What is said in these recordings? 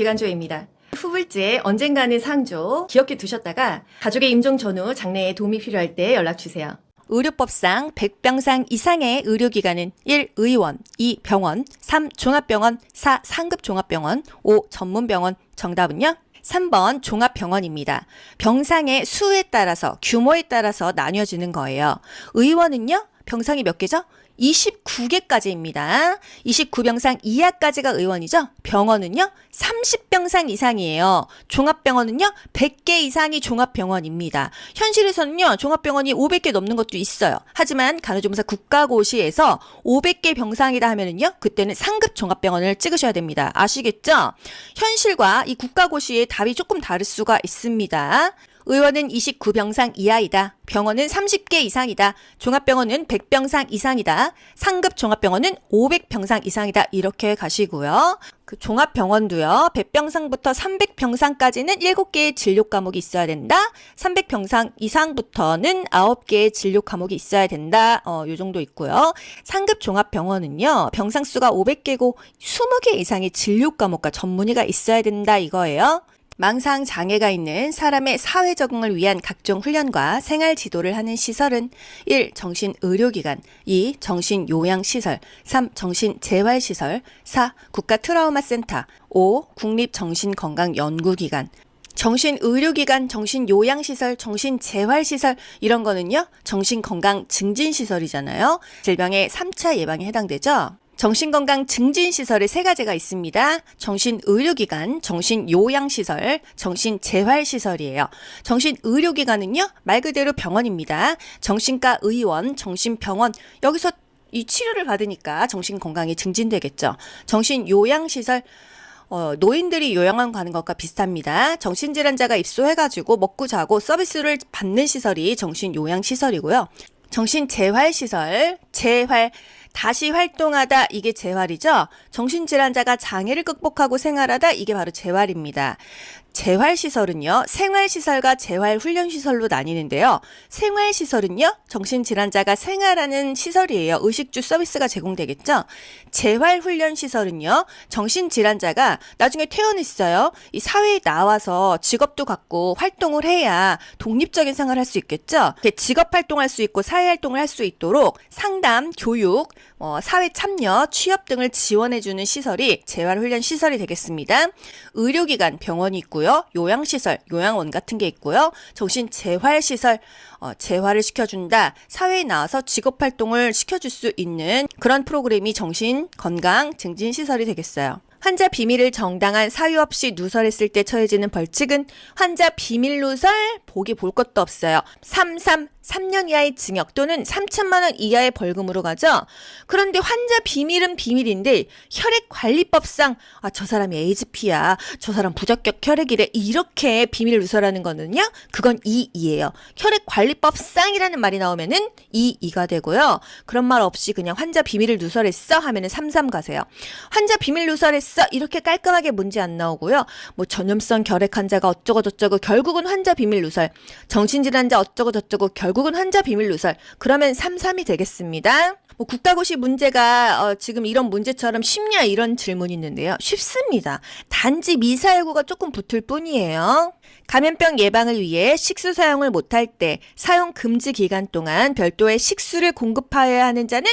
기간조입니다. 후불제 언젠가는 상조 기억해 두셨다가 가족의 임종 전후 장래에 도움이 필요할 때 연락 주세요. 의료법상 100병상 이상의 의료기관은 1. 의원, 2. 병원, 3. 종합병원, 4. 상급 종합병원, 5. 전문병원. 정답은요? 3번 종합병원입니다. 병상의 수에 따라서 규모에 따라서 나뉘어지는 거예요. 의원은요? 병상이 몇 개죠? 29개까지입니다. 29병상 이하까지가 의원이죠. 병원은요, 30병상 이상이에요. 종합병원은요, 100개 이상이 종합병원입니다. 현실에서는요, 종합병원이 500개 넘는 것도 있어요. 하지만 간호조무사 국가고시에서 500개 병상이다 하면은요, 그때는 상급 종합병원을 찍으셔야 됩니다. 아시겠죠? 현실과 이 국가고시의 답이 조금 다를 수가 있습니다. 의원은 29병상 이하이다. 병원은 30개 이상이다. 종합병원은 100병상 이상이다. 상급 종합병원은 500병상 이상이다. 이렇게 가시고요. 그 종합병원도요. 100병상부터 300병상까지는 7개의 진료 과목이 있어야 된다. 300병상 이상부터는 9개의 진료 과목이 있어야 된다. 어, 요 정도 있고요. 상급 종합병원은요. 병상 수가 500개고 20개 이상의 진료 과목과 전문의가 있어야 된다 이거예요. 망상 장애가 있는 사람의 사회 적응을 위한 각종 훈련과 생활 지도를 하는 시설은 1. 정신 의료기관, 2. 정신 요양 시설, 3. 정신 재활 시설, 4. 국가 트라우마 센터, 5. 국립 정신 건강 연구기관. 정신 의료기관, 정신 요양시설, 정신 재활시설 이런 거는요. 정신 건강 증진 시설이잖아요. 질병의 3차 예방에 해당되죠. 정신건강 증진시설에 세 가지가 있습니다. 정신의료기관, 정신요양시설, 정신재활시설이에요. 정신의료기관은요, 말 그대로 병원입니다. 정신과 의원, 정신병원, 여기서 이 치료를 받으니까 정신건강이 증진되겠죠. 정신요양시설, 어, 노인들이 요양원 가는 것과 비슷합니다. 정신질환자가 입소해가지고 먹고 자고 서비스를 받는 시설이 정신요양시설이고요. 정신재활시설, 재활, 다시 활동하다, 이게 재활이죠? 정신질환자가 장애를 극복하고 생활하다, 이게 바로 재활입니다. 재활시설은요, 생활시설과 재활훈련시설로 나뉘는데요. 생활시설은요, 정신질환자가 생활하는 시설이에요. 의식주 서비스가 제공되겠죠? 재활훈련시설은요, 정신질환자가 나중에 퇴원했어요. 이 사회에 나와서 직업도 갖고 활동을 해야 독립적인 생활을 할 수 있겠죠? 이렇게 직업 활동할 수 있고 사회활동을 할 수 있도록 상담, 교육, 어, 사회 참여, 취업 등을 지원해주는 시설이 재활훈련 시설이 되겠습니다. 의료기관, 병원이 있고 요. 요양시설, 요양원 같은 게 있고요. 정신재활시설, 어, 재활을 시켜준다. 사회에 나와서 직업활동을 시켜줄 수 있는 그런 프로그램이 정신건강 증진시설이 되겠어요. 환자 비밀을 정당한 사유 없이 누설했을 때 처해지는 벌칙은 환자 비밀 누설 보기 볼 것도 없어요. 33 3년 이하의 징역 또는 3천만 원 이하의 벌금으로 가죠. 그런데 환자 비밀은 비밀인데 혈액 관리법상 아 저 사람이 에이즈피야. 저 사람 부적격 혈액이래. 이렇게 비밀 누설하는 거는요. 그건 이이예요. 혈액 관리법상이라는 말이 나오면은 이이가 되고요. 그런 말 없이 그냥 환자 비밀을 누설했어 하면은 33 가세요. 환자 비밀 누설했어 이렇게 깔끔하게 문제 안 나오고요. 뭐 전염성 결핵 환자가 어쩌고 저쩌고 결국은 환자 비밀 누설. 정신질환자 어쩌고 저쩌고 결 국은 환자 비밀 누설. 그러면 33이 되겠습니다. 뭐 국가고시 문제가 어, 지금 이런 문제처럼 쉽냐 이런 질문이 있는데요. 쉽습니다. 단지 미사여구가 조금 붙을 뿐이에요. 감염병 예방을 위해 식수 사용을 못할 때 사용 금지 기간 동안 별도의 식수를 공급하여야 하는 자는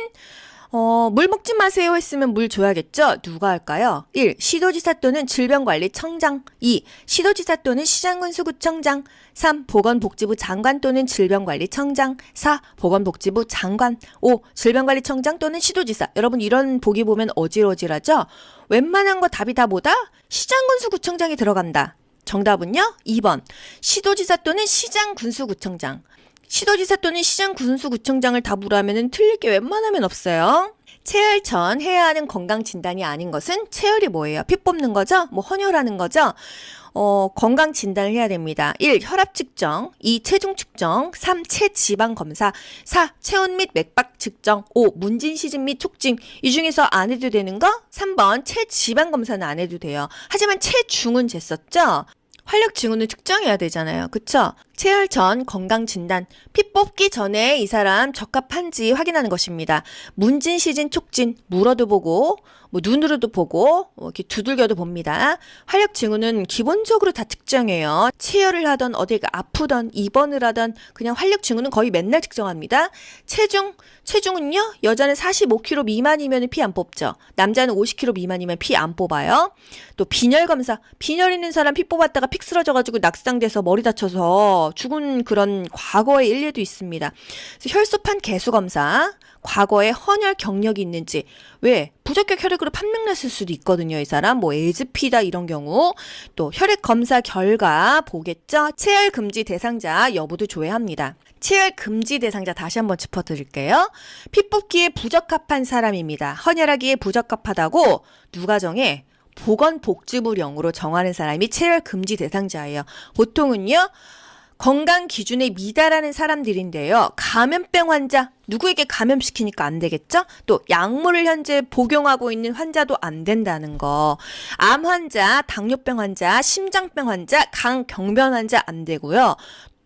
어, 물 먹지 마세요 했으면 물 줘야겠죠? 누가 할까요? 1. 시도지사 또는 질병관리청장 2. 시도지사 또는 시장군수구청장 3. 보건복지부 장관 또는 질병관리청장 4. 보건복지부 장관 5. 질병관리청장 또는 시도지사 여러분 이런 보기 보면 어질어질하죠? 웬만한 거 답이 다 뭐다? 시장군수구청장이 들어간다. 정답은요? 2번. 시도지사 또는 시장 군수구청장. 시도지사 또는 시장 군수구청장을 답으로 하면은 틀릴 게 웬만하면 없어요. 체열 전 해야 하는 건강 진단이 아닌 것은 체열이 뭐예요? 피 뽑는 거죠? 뭐 헌혈하는 거죠? 어, 건강 진단을 해야 됩니다. 1. 혈압 측정, 2. 체중 측정, 3. 체지방 검사, 4. 체온 및 맥박 측정, 5. 문진 시즌 및 촉진. 이 중에서 안 해도 되는 거? 3번 체지방 검사는 안 해도 돼요. 하지만 체중은 쟀었죠? 활력 징후는 측정해야 되잖아요. 그쵸? 체열 전 건강 진단. 피 뽑기 전에 이 사람 적합한지 확인하는 것입니다. 문진, 시진, 촉진, 물어도 보고, 뭐 눈으로도 보고, 뭐 이렇게 두들겨도 봅니다. 활력 징후는 기본적으로 다 특정해요. 체열을 하던 어디가 아프던 입원을 하던 그냥 활력 징후는 거의 맨날 측정합니다. 체중, 체중은요 여자는 45kg 미만이면 피 안 뽑죠. 남자는 50kg 미만이면 피 안 뽑아요. 또 빈혈 검사, 빈혈 있는 사람 피 뽑았다가 픽 쓰러져가지고 낙상돼서 머리 다쳐서 죽은 그런 과거의 일례도 있습니다. 혈소판 개수 검사, 과거에 헌혈 경력이 있는지 왜 부적격 혈액으로 판명 났을 수도 있거든요 이 사람. 뭐 에즈피다 이런 경우. 또 혈액 검사 결과 보겠죠? 체열 금지 대상자 여부도 조회합니다. 체열 금지 대상자 다시 한번 짚어드릴게요. 피 뽑기에 부적합한 사람입니다. 헌혈하기에 부적합하다고 누가 정해? 보건복지부령으로 정하는 사람이 체열 금지 대상자예요. 보통은요 건강 기준에 미달하는 사람들인데요. 감염병 환자, 누구에게 감염시키니까 안 되겠죠? 또 약물을 현재 복용하고 있는 환자도 안 된다는 거. 암 환자, 당뇨병 환자, 심장병 환자, 강경변 환자 안 되고요.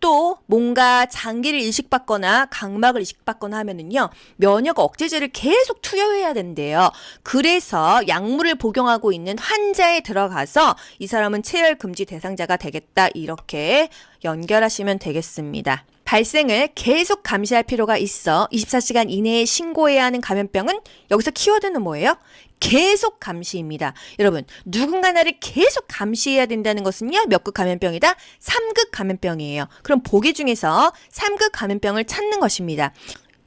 또 뭔가 장기를 이식받거나 각막을 이식받거나 하면은요 면역 억제제를 계속 투여해야 된대요. 그래서 약물을 복용하고 있는 환자에 들어가서 이 사람은 체열 금지 대상자가 되겠다 이렇게 연결하시면 되겠습니다. 발생을 계속 감시할 필요가 있어 24시간 이내에 신고해야 하는 감염병은 여기서 키워드는 뭐예요? 계속 감시입니다. 여러분, 누군가 나를 계속 감시해야 된다는 것은요, 몇 급 감염병이다? 3급 감염병이에요. 그럼 보기 중에서 3급 감염병을 찾는 것입니다.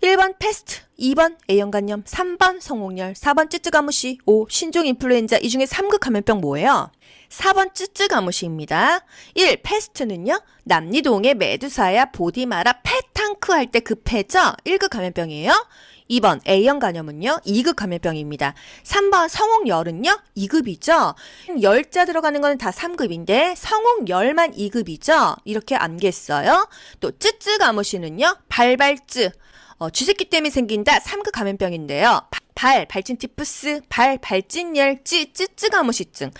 1번 패스트, 2번 A형 간염, 3번 성홍열, 4번 쯔쯔가무시, 5 신종 인플루엔자 이 중에 3급 감염병 뭐예요? 4번 쯔쯔가무시입니다. 1. 패스트는요. 남리동의 메두사야 보디마라 페탕크 할 때그 패죠? 1급 감염병이에요. 2번 A형 간염은요. 2급 감염병입니다. 3번 성홍열은요. 2급이죠. 열자 들어가는 거는 다 3급인데 성홍열만 2급이죠. 이렇게 암기했어요. 또 쯔쯔 가무시는요. 발발쯔 어, 쥐새끼 때문에 생긴다 3급 감염병인데요. 바- 발, 발진 티푸스, 발, 발진열, 찌, 쯔쯔가무시증.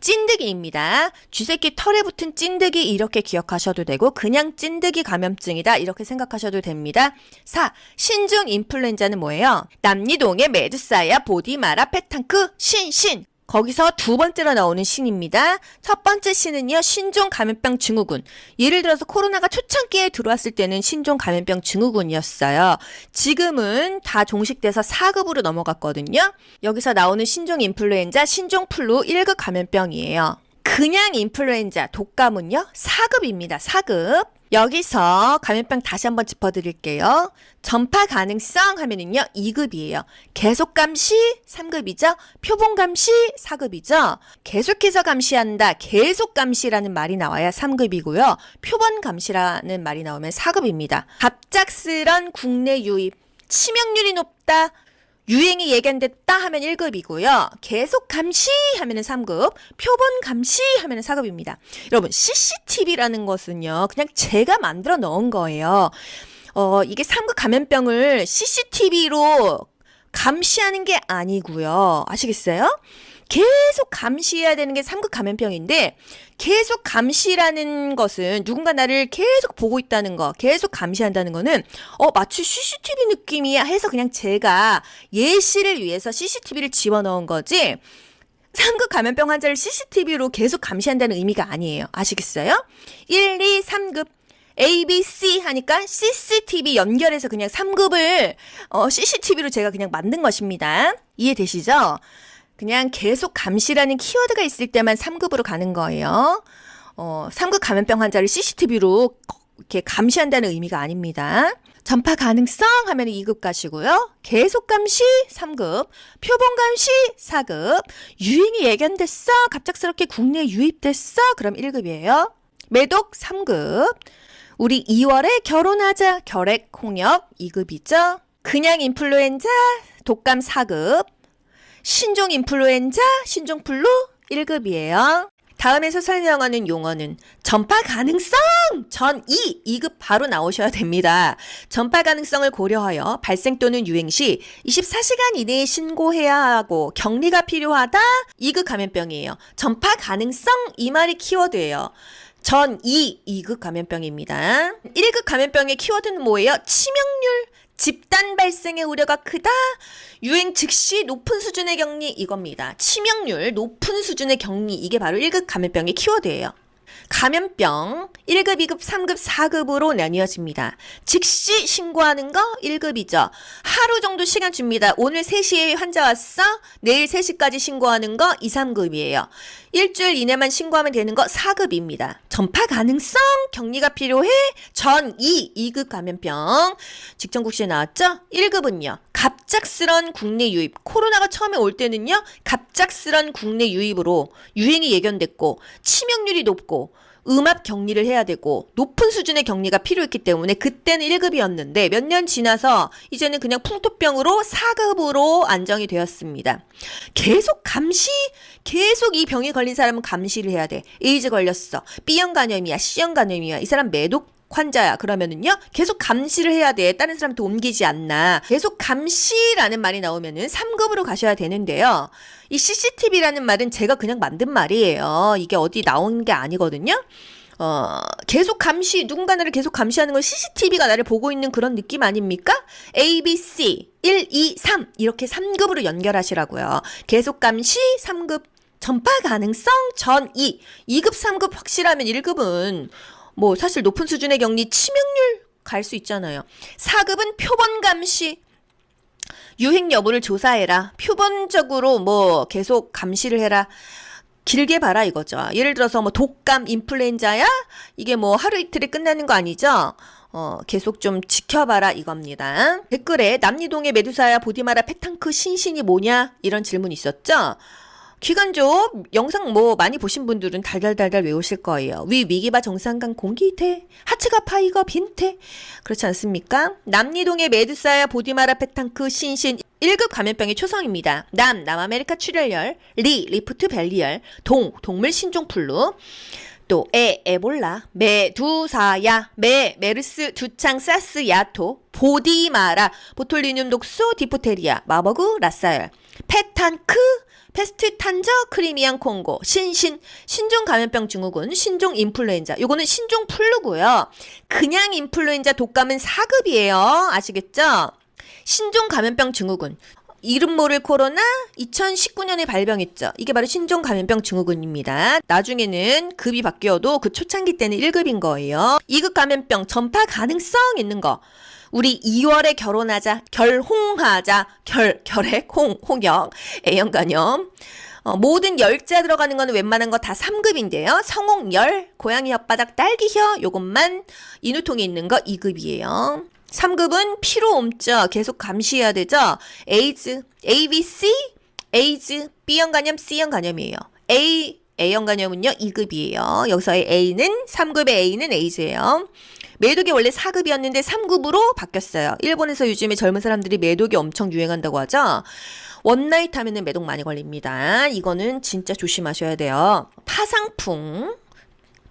찐득이입니다. 쥐새끼 털에 붙은 찐득이 이렇게 기억하셔도 되고 그냥 찐득이 감염증이다 이렇게 생각하셔도 됩니다. 4. 신종 인플루엔자는 뭐예요? 남리동의 메두사야 보디마라 페탕크 신신 거기서 두 번째로 나오는 신입니다. 첫 번째 신은요, 신종 감염병 증후군. 예를 들어서 코로나가 초창기에 들어왔을 때는 신종 감염병 증후군이었어요. 지금은 다 종식돼서 4급으로 넘어갔거든요. 여기서 나오는 신종 인플루엔자, 신종 플루 1급 감염병이에요. 그냥 인플루엔자, 독감은요, 4급입니다. 4급. 여기서 감염병 다시 한번 짚어드릴게요. 전파 가능성 하면은요, 2급이에요. 계속 감시 3급이죠. 표본 감시 4급이죠. 계속해서 감시한다. 계속 감시라는 말이 나와야 3급이고요. 표본 감시라는 말이 나오면 4급입니다. 갑작스런 국내 유입, 치명률이 높다. 유행이 예견됐다 하면 1급이고요. 계속 감시 하면은 3급, 표본 감시 하면은 4급입니다. 여러분, CCTV라는 것은요, 그냥 제가 만들어 넣은 거예요. 어, 이게 3급 감염병을 CCTV로 감시하는 게 아니고요. 아시겠어요? 계속 감시해야 되는 게 3급 감염병인데 계속 감시라는 것은 누군가 나를 계속 보고 있다는 거, 계속 감시한다는 거는 어 마치 CCTV 느낌이야 해서 그냥 제가 예시를 위해서 CCTV를 집어넣은 거지. 3급 감염병 환자를 CCTV로 계속 감시한다는 의미가 아니에요. 아시겠어요? 1, 2, 3급 A, B, C 하니까 CCTV 연결해서 그냥 3급을 어, CCTV로 제가 그냥 만든 것입니다. 이해되시죠? 그냥 계속 감시라는 키워드가 있을 때만 3급으로 가는 거예요. 어, 3급 감염병 환자를 CCTV로 이렇게 감시한다는 의미가 아닙니다. 전파 가능성 하면 2급 가시고요. 계속 감시 3급, 표본 감시 4급, 유행이 예견됐어, 갑작스럽게 국내에 유입됐어, 그럼 1급이에요. 매독 3급, 우리 2월에 결혼하자, 결핵, 홍역 2급이죠. 그냥 인플루엔자, 독감 4급, 신종 인플루엔자, 신종 플루 1급이에요. 다음에서 설명하는 용어는 전파 가능성 전 2, 2급 바로 나오셔야 됩니다. 전파 가능성을 고려하여 발생 또는 유행 시 24시간 이내에 신고해야 하고 격리가 필요하다 2급 감염병이에요. 전파 가능성 이 말이 키워드예요. 전 2, 2급 감염병입니다. 1급 감염병의 키워드는 뭐예요? 치명률, 집단 발생의 우려가 크다. 유행 즉시 높은 수준의 격리 이겁니다. 치명률 높은 수준의 격리 이게 바로 1급 감염병의 키워드예요. 감염병 1급, 2급, 3급, 4급으로 나뉘어집니다. 즉시 신고하는 거 1급이죠. 하루 정도 시간 줍니다. 오늘 3시에 환자 왔어? 내일 3시까지 신고하는 거 2, 3급이에요. 일주일 이내만 신고하면 되는 거 4급입니다. 전파 가능성 격리가 필요해? 전 2, 2급 감염병. 직전국시에 나왔죠? 1급은요. 갑작스런 국내 유입. 코로나가 처음에 올 때는요. 갑작스런 국내 유입으로 유행이 예견됐고 치명률이 높고 음압 격리를 해야 되고 높은 수준의 격리가 필요했기 때문에 그때는 1급이었는데 몇 년 지나서 이제는 그냥 풍토병으로 4급으로 안정이 되었습니다. 계속 감시, 계속 이 병에 걸린 사람은 감시를 해야 돼. 에이즈 걸렸어. B형 간염이야, C형 간염이야. 이 사람 매독 환자야. 그러면은요, 계속 감시를 해야 돼. 다른 사람한테 옮기지 않나. 계속 감시라는 말이 나오면은 3급으로 가셔야 되는데요. 이 CCTV라는 말은 제가 그냥 만든 말이에요. 이게 어디 나온 게 아니거든요. 어, 계속 감시, 누군가 나를 계속 감시하는 건 CCTV가 나를 보고 있는 그런 느낌 아닙니까? A, B, C, 1, 2, 3. 이렇게 3급으로 연결하시라고요. 계속 감시, 3급. 전파 가능성 전 2. 2급, 3급 확실하면 1급은 뭐 사실 높은 수준의 격리 치명률 갈 수 있잖아요. 4급은 표본 감시. 유행 여부를 조사해라. 표본적으로 뭐 계속 감시를 해라. 길게 봐라 이거죠. 예를 들어서 뭐 독감, 인플루엔자야? 이게 뭐 하루 이틀에 끝나는 거 아니죠? 어, 계속 좀 지켜봐라 이겁니다. 댓글에 남리동의 메두사야 보디마라 팩탕크 신신이 뭐냐? 이런 질문 있었죠? 기간조 영상 뭐 많이 보신 분들은 달달달달 외우실 거예요. 위 위기바 정상간 공기태, 하츠가 파이거 빈태 그렇지 않습니까? 남리동의 메두사야 보디마라 페탕크 신신 1급 감염병의 초성입니다. 남 남아메리카 출혈열, 리 리프트 밸리열, 동 동물 신종 플루. 또 에, 에볼라, 메 두사야, 메, 메르스, 두창, 사스, 야토, 보디마라, 보톨리늄 독소, 디프테리아, 마버그, 라사열, 페탄크, 페스트 탄저, 크리미안 콩고, 신신, 신종 감염병 증후군, 신종 인플루엔자. 요거는 신종 플루고요. 그냥 인플루엔자 독감은 4급이에요. 아시겠죠? 신종 감염병 증후군. 이름 모를 코로나 2019년에 발병했죠. 이게 바로 신종 감염병 증후군입니다. 나중에는 급이 바뀌어도 그 초창기 때는 1급인 거예요. 2급 감염병 전파 가능성 있는 거. 우리 2월에 결혼하자, 결홍하자, 결, 결핵, 홍, 홍역, A형 간염. 어, 모든 열자 들어가는 거는 웬만한 거 다 3급인데요. 성홍열, 고양이 혓바닥, 딸기혀, 요것만 인후통에 있는 거 2급이에요. 3급은 피로 옮죠. 계속 감시해야 되죠. 에이즈, ABC, 에이즈, B형 간염, C형 간염이에요. A, A형 간염은요, 2급이에요. 여기서의 A는, 3급의 A는 에이즈예요. 매독이 원래 4급이었는데 3급으로 바뀌었어요. 일본에서 요즘에 젊은 사람들이 매독이 엄청 유행한다고 하죠. 원나잇 하면은 매독 많이 걸립니다. 이거는 진짜 조심하셔야 돼요. 파상풍,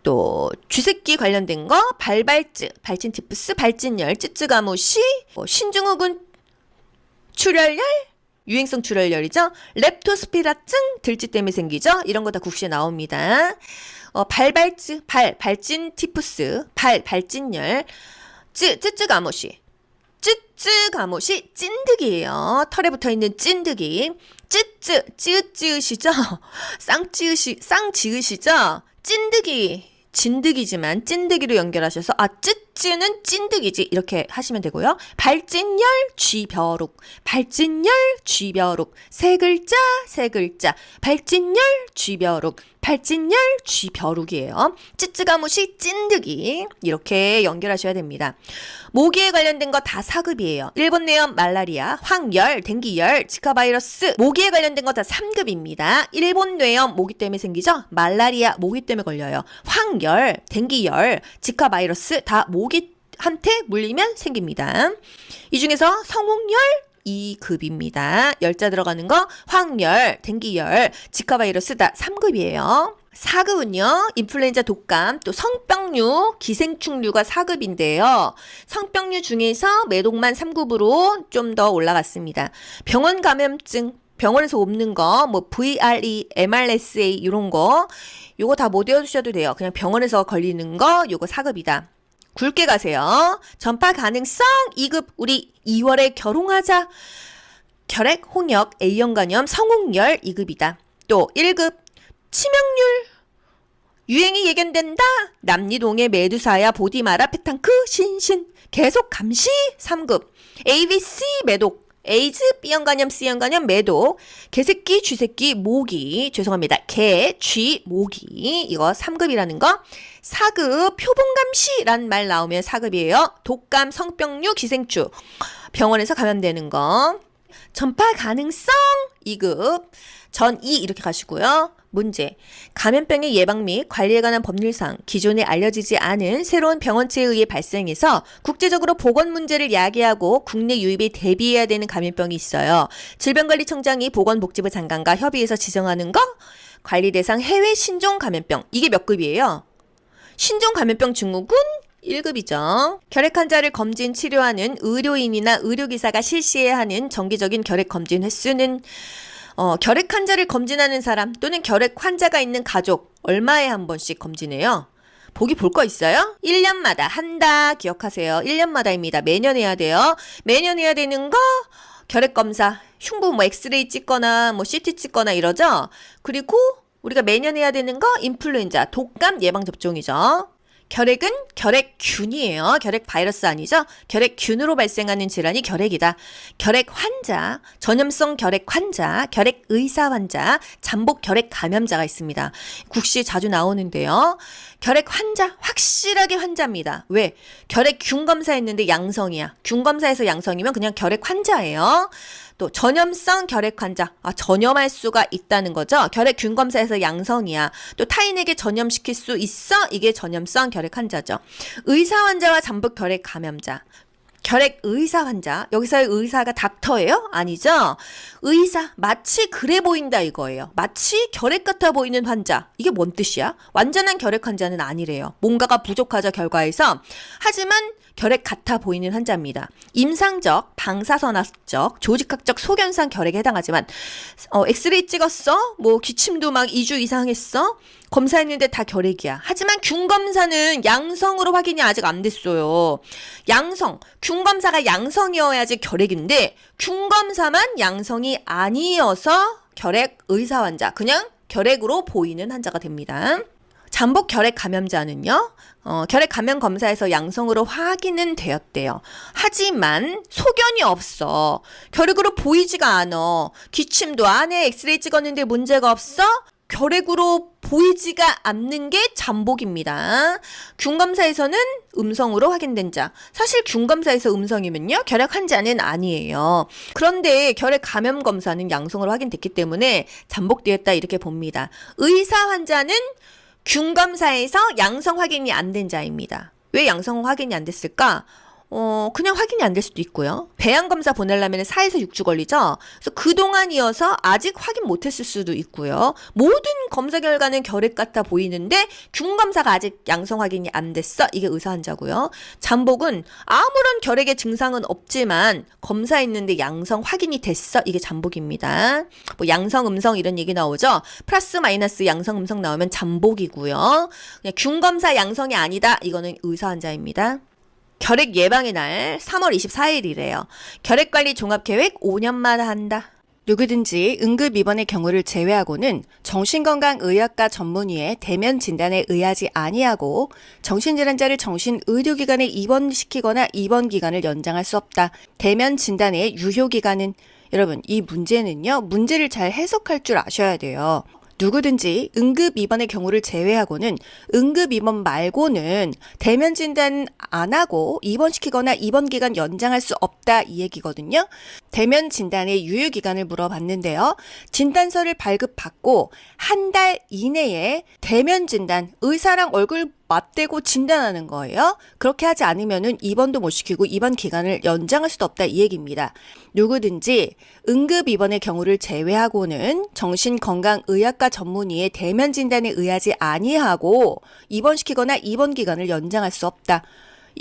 또 쥐새끼 관련된 거, 발발증, 발진티푸스, 발진열, 찌찌가무시, 뭐 신증후군, 출혈열, 유행성 출혈열이죠. 렙토스피라증, 들쥐 때문에 생기죠. 이런 거 다 국시에 나옵니다. 어, 발발증, 발, 발진 티푸스, 발, 발진열, 쯔, 쯔쯔가무시, 쯔쯔가무시 찐득이에요. 털에 붙어 있는 찐득이. 쯔쯔, 찌읒찌읒이죠? 쌍찌읒이, 쌍지읒이죠? 찐득이, 진득이지만 찐득이로 연결하셔서 아 쯔쯔 는 찐득이지 이렇게 하시면 되고요. 발진열 쥐벼룩 발진열 쥐벼룩 세 글자 세 글자 발진열 쥐벼룩 발진열 쥐벼룩이에요. 찌찌가무시 찐득이 이렇게 연결하셔야 됩니다. 모기에 관련된 거다 4급이에요. 일본 내염, 말라리아, 황열, 댕기열, 지카바이러스, 모기에 관련된 거 다 3급입니다. 일본 뇌염, 모기 때문에 생기죠? 말라리아, 모기 때문에 걸려요. 황열, 댕기열, 지카바이러스 다 모기 한테 물리면 생깁니다. 이 중에서 성홍열, 2급입니다. 열자 들어가는 거 황열, 댕기열, 지카바이러스 다 3급이에요. 4급은요, 인플루엔자 독감, 또 성병류, 기생충류가 4급인데요. 성병류 중에서 매독만 3급으로 좀 더 올라갔습니다. 병원 감염증, 병원에서 옵는 거, 뭐 VRE, MRSA 이런 거, 요거 다 못 외워주셔도 돼요. 그냥 병원에서 걸리는 거, 요거 4급이다. 굵게 가세요. 전파 가능성 2급 우리 2월에 결혼하자. 결핵, 홍역, A형 간염, 성홍열 2급이다. 또 1급 치명률 유행이 예견된다. 남리동의 메두사야 보디마라 페탕크 신신 계속 감시 3급 ABC 매독 에이즈 B형 간염 C형 간염 매독 개새끼 쥐새끼 모기. 죄송합니다. 개, 쥐, 모기. 이거 3급이라는 거. 4급 표본감시란 말 나오면 4급이에요. 독감 성병류 기생충. 병원에서 감염되는 거. 전파 가능성 2급. 전 2 이렇게 가시고요. 문제. 감염병의 예방 및 관리에 관한 법률상 기존에 알려지지 않은 새로운 병원체에 의해 발생해서 국제적으로 보건 문제를 야기하고 국내 유입에 대비해야 되는 감염병이 있어요. 질병관리청장이 보건복지부 장관과 협의해서 지정하는 거 관리 대상 해외 신종 감염병. 이게 몇 급이에요? 신종 감염병 증후군 1급이죠. 결핵 환자를 검진 치료하는 의료인이나 의료기사가 실시해야 하는 정기적인 결핵 검진 횟수는 어, 결핵 환자를 검진하는 사람 또는 결핵 환자가 있는 가족 얼마에 한 번씩 검진해요? 보기 볼 거 있어요? 1년마다 한다 기억하세요. 1년마다입니다. 매년 해야 돼요. 매년 해야 되는 거 결핵 검사, 흉부 뭐 엑스레이 찍거나 뭐 CT 찍거나 이러죠. 그리고 우리가 매년 해야 되는 거 인플루엔자, 독감 예방 접종이죠. 결핵은 결핵균이에요. 결핵 바이러스 아니죠? 결핵균으로 발생하는 질환이 결핵이다. 결핵 환자, 전염성 결핵 환자, 결핵 의사 환자, 잠복 결핵 감염자가 있습니다. 국시 자주 나오는데요. 결핵 환자, 확실하게 환자입니다. 왜? 결핵 균 검사했는데 양성이야. 균 검사에서 양성이면 그냥 결핵 환자예요. 또 전염성 결핵 환자, 아, 전염할 수가 있다는 거죠. 결핵 균 검사에서 양성이야. 또 타인에게 전염시킬 수 있어. 이게 전염성 결핵 환자죠. 의사 환자와 잠복 결핵 감염자. 결핵 의사 환자. 여기서의 의사가 닥터예요? 아니죠. 의사. 마치 그래 보인다 이거예요. 마치 결핵 같아 보이는 환자. 이게 뭔 뜻이야? 완전한 결핵 환자는 아니래요. 뭔가가 부족하죠, 결과에서. 하지만 결핵 같아 보이는 환자입니다. 임상적, 방사선학적, 조직학적 소견상 결핵에 해당하지만 어, 엑스레이 찍었어? 뭐 기침도 막 2주 이상 했어? 검사했는데 다 결핵이야. 하지만 균 검사는 양성으로 확인이 아직 안 됐어요. 양성, 균 검사가 양성이어야지 결핵인데 균 검사만 양성이 아니어서 결핵 의사 환자, 그냥 결핵으로 보이는 환자가 됩니다. 잠복 결핵 감염자는요, 어, 결핵 감염 검사에서 양성으로 확인은 되었대요. 하지만 소견이 없어. 결핵으로 보이지가 않아. 기침도 안 해. 엑스레이 찍었는데 문제가 없어? 결핵으로 보이지가 않는 게 잠복입니다. 균 검사에서는 음성으로 확인된 자. 사실 균 검사에서 음성이면요. 결핵 환자는 아니에요. 그런데 결핵 감염 검사는 양성으로 확인됐기 때문에 잠복되었다 이렇게 봅니다. 의사 환자는 균 검사에서 양성 확인이 안 된 자입니다. 왜 양성 확인이 안 됐을까? 어, 그냥 확인이 안 될 수도 있고요. 배양 검사 보내려면 4에서 6주 걸리죠? 그래서 그동안이어서 아직 확인 못 했을 수도 있고요. 모든 검사 결과는 결핵 같아 보이는데 균 검사가 아직 양성 확인이 안 됐어. 이게 의사 환자고요. 잠복은 아무런 결핵의 증상은 없지만 검사했는데 양성 확인이 됐어. 이게 잠복입니다. 뭐 양성, 음성 이런 얘기 나오죠? 플러스 마이너스 양성, 음성 나오면 잠복이고요. 그냥 균 검사 양성이 아니다. 이거는 의사 환자입니다. 결핵 예방의 날 3월 24일이래요. 결핵 관리 종합 계획 5년마다 한다. 누구든지 응급 입원의 경우를 제외하고는 정신건강의학과 전문의의 대면 진단에 의하지 아니하고 정신질환자를 정신의료기관에 입원시키거나 입원 기간을 연장할 수 없다. 대면 진단의 유효 기간은 여러분 이 문제는요 문제를 잘 해석할 줄 아셔야 돼요. 누구든지 응급 입원의 경우를 제외하고는 응급 입원 말고는 대면 진단 안 하고 입원시키거나 입원 기간 연장할 수 없다 이 얘기거든요. 대면 진단의 유효 기간을 물어봤는데요. 진단서를 발급받고 한 달 이내에 대면 진단 의사랑 얼굴 맞대고 진단하는 거예요. 그렇게 하지 않으면은 입원도 못 시키고 입원 기간을 연장할 수도 없다 이 얘기입니다. 누구든지 응급 입원의 경우를 제외하고는 정신건강의학과 전문의의 대면 진단에 의하지 아니하고 입원시키거나 입원 기간을 연장할 수 없다.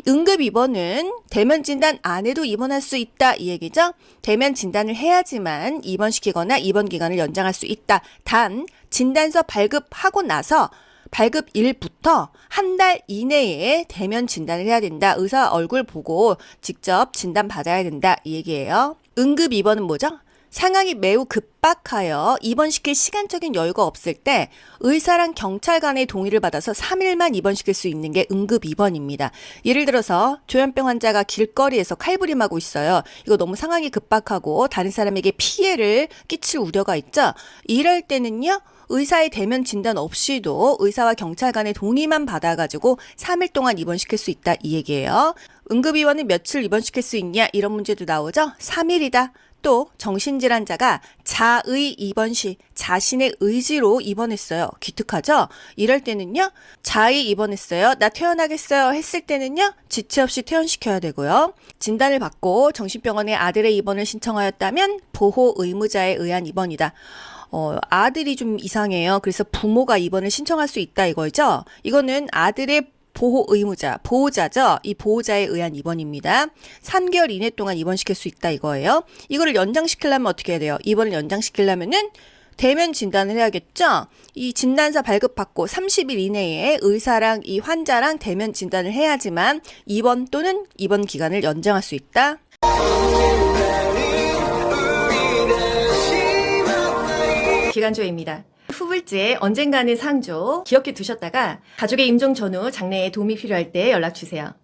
응급 입원은 대면 진단 안 해도 입원할 수 있다 이 얘기죠. 대면 진단을 해야지만 입원시키거나 입원 기간을 연장할 수 있다. 단 진단서 발급하고 나서 발급일부터 한 달 이내에 대면 진단을 해야 된다. 의사 얼굴 보고 직접 진단 받아야 된다. 이 얘기예요. 응급 입원은 뭐죠? 상황이 매우 급박하여 입원시킬 시간적인 여유가 없을 때 의사랑 경찰 간의 동의를 받아서 3일만 입원시킬 수 있는 게 응급 입원입니다. 예를 들어서 조현병 환자가 길거리에서 칼부림하고 있어요. 이거 너무 상황이 급박하고 다른 사람에게 피해를 끼칠 우려가 있죠. 이럴 때는요. 의사의 대면 진단 없이도 의사와 경찰 간의 동의만 받아가지고 3일 동안 입원시킬 수 있다 이 얘기예요. 응급입원은 며칠 입원시킬 수 있냐 이런 문제도 나오죠. 3일이다. 또 정신질환자가 자의 입원 시 자신의 의지로 입원했어요. 기특하죠? 이럴 때는요. 자의 입원했어요. 나 퇴원하겠어요. 했을 때는요. 지체 없이 퇴원시켜야 되고요. 진단을 받고 정신병원에 아들의 입원을 신청하였다면 보호 의무자에 의한 입원이다. 어, 아들이 좀 이상해요. 그래서 부모가 입원을 신청할 수 있다 이거죠. 이거는 아들의 보호 의무자, 보호자죠. 이 보호자에 의한 입원입니다. 3개월 이내 동안 입원시킬 수 있다 이거예요. 이거를 연장시키려면 어떻게 해야 돼요? 입원을 연장시키려면은 대면 진단을 해야겠죠? 이 진단서 발급받고 30일 이내에 의사랑 이 환자랑 대면 진단을 해야지만 입원 또는 입원 기간을 연장할 수 있다. 기간조입니다. 후불제 언젠가는 상조 기억해 두셨다가 가족의 임종 전후 장래에 도움이 필요할 때 연락 주세요.